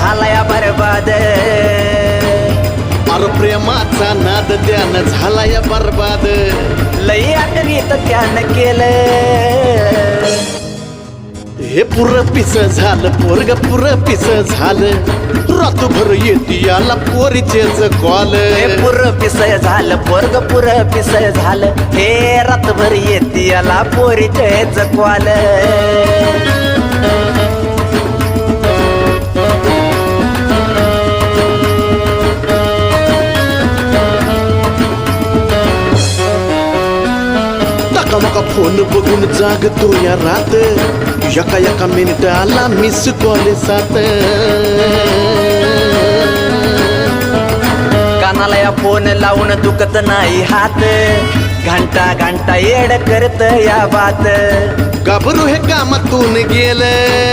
झालाय बरबाद. अरे प्रेमाचा नाद त्यानं झाला या बरबाद. लई आठवीत त्यानं केलं. हे पुर पिस झालं पोरग पुर पिस झालं. रातभर येते याला पोरीचेच कॉल. हे पुर पिसय झालं पोरग पुर पिसय झालं. हे रातभर येते याला पोरीचे जकवाल मका फोन बघून जागतो या रात एका एका मिनिटाला मिस कॉल सात कानाला या फोन लावून दुखत नाही हात घंटा घंटा येड करत या बात घाबरू हे कामातून गेलं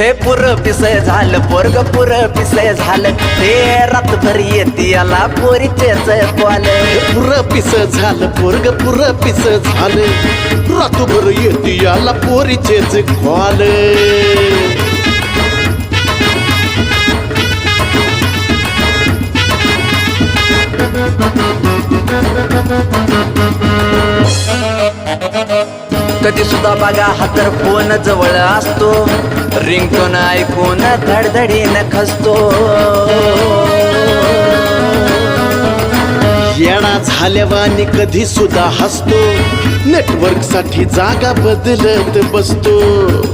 हे पुर पिसय झालं पोरग पुर पिसय झालं. ते रातभर येते याला पोरीचेच कॉल पुर पिस झालं पोरग पुर पिस झालं. रातभर येते याला पोरीचेच कॉल कधी सुद्धा बघा हा तर फोन जवळ असतो. रिंगटोन ऐकून धडधडीन खसतो. येणा झाल्यावानी कधी सुद्धा हसतो. नेटवर्कसाठी जागा बदलत बसतो.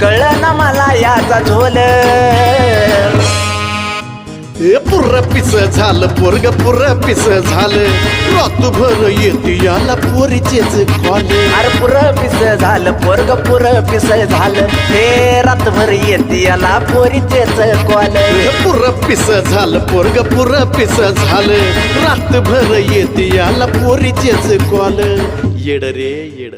कळलं ना मला याचा झोल? हे पुर पिस झालं पोरग पुर पिस झालं. रातभर येते याला पोरीचेच कॉल अरे पुर पिस झालं पोरग पुर पिस झालं. हे रातभर येते याला पोरीचेच कॉल पुर पिस झालं पोरग पुर पिस झालं. रातभर येते याला पोरीचेच कॉल येड रे येड.